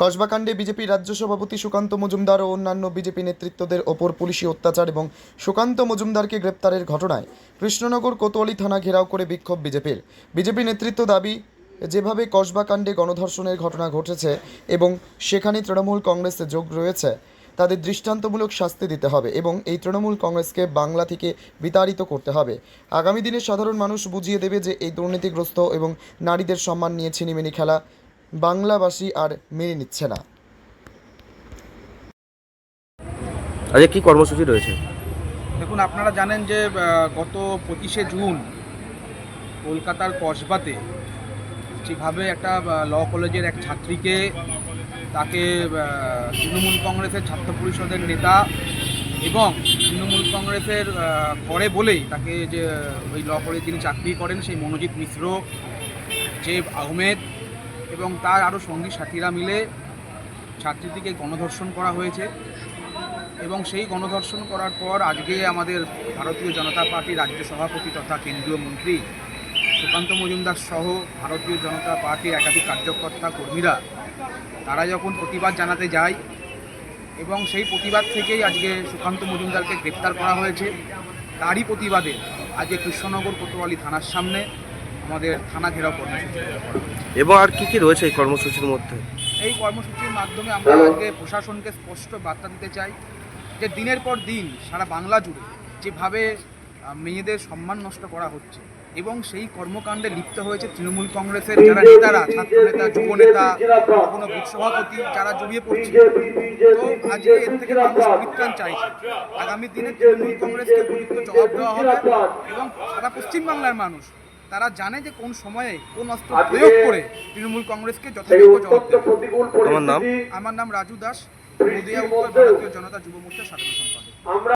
কসবাকাণ্ডে BJP রাজ্য সভাপতি সুকান্ত মজুমদার ও অন্যান্য বিজেপি নেতৃত্বদের ওপর পুলিশি অত্যাচার এবং সুকান্ত মজুমদারকে গ্রেপ্তারের ঘটনায় কৃষ্ণনগর কোতোয়ালি থানা ঘেরাও করে বিক্ষোভ বিজেপির। বিজেপি নেতৃত্ব দাবি, যেভাবে কসবাকাণ্ডে গণধর্ষণের ঘটনা ঘটেছে এবং সেখানে তৃণমূল কংগ্রেসে যোগ রয়েছে, তাদের দৃষ্টান্তমূলক শাস্তি দিতে হবে এবং এই তৃণমূল কংগ্রেসকে বাংলা থেকে বিতাড়িত করতে হবে। আগামী দিনে সাধারণ মানুষ বুঝিয়ে দেবে যে এই দুর্নীতিগ্রস্ত এবং নারীদের সম্মান নিয়ে ছিনিমিনি খেলা বাংলাবাসী আর মেনে নিচ্ছে না। আজকে কি কর্মসূচি রয়েছে? দেখুন আপনারা জানেন যে গত পঁচিশে জুন কলকাতার কসবাতে যেভাবে একটা ল কলেজের এক ছাত্রীকে তাকে তৃণমূল কংগ্রেসের ছাত্র পরিষদের নেতা এবং তৃণমূল কংগ্রেসের করে বলেই তাকে যে ওই ল কলেজে তিনি চাকরি করেন সেই মনোজিৎ মিশ্র জেব আহমেদ এবং তার আরও সঙ্গী সাথীরা মিলে ছাত্রীটিকে গণধর্ষণ করা হয়েছে এবং সেই গণধর্ষণ করার পর আজকে আমাদের ভারতীয় জনতা পার্টি রাজ্য সভাপতি তথা কেন্দ্রীয় মন্ত্রী সুকান্ত মজুমদার সহ ভারতীয় জনতা পার্টির একাধিক কার্যকর্তা কর্মীরা, তারা যখন প্রতিবাদ জানাতে যায় এবং সেই প্রতিবাদ থেকেই আজকে সুকান্ত মজুমদারকে গ্রেপ্তার করা হয়েছে। তারই প্রতিবাদে আজকে কৃষ্ণনগর কোতোয়ালি থানার সামনে আমাদের থানা ঘেরাও কর্মসূচি করা এবং আর কি কি রয়েছে এই কর্মসূচির মধ্যে? এই কর্মসূচির মাধ্যমে আমরা আজকে প্রশাসনকে স্পষ্ট বার্তা দিতে চাই যে দিনের পর দিন সারা বাংলা জুড়ে যেভাবে মেয়েদের সম্মান নষ্ট করা হচ্ছে এবং সেই কর্মকাণ্ডে লিপ্ত হয়েছে তৃণমূল কংগ্রেসের যারা নেতারা ছাত্র নেতা যুব নেতা কোনো সভাপতি যারা জড়িয়ে পড়ছে। তো আজকে এর থেকে মানুষ পরিত্রাণ চাইছে। আগামী দিনে তৃণমূল কংগ্রেসকে উপযুক্ত জবাব দেওয়া হবে এবং সারা পশ্চিমবাংলার মানুষ তারা জানে যে কোন সময়ে কোন অস্ত্র প্রয়োগ করে তৃণমূল কংগ্রেসকে যথাযোগ্য জবাব দেবে। নাম? আমার নাম রাজু দাস নদিয়া উত্তর ভারতীয় জনতা যুব মোর্চার সাধারণ সম্পাদক।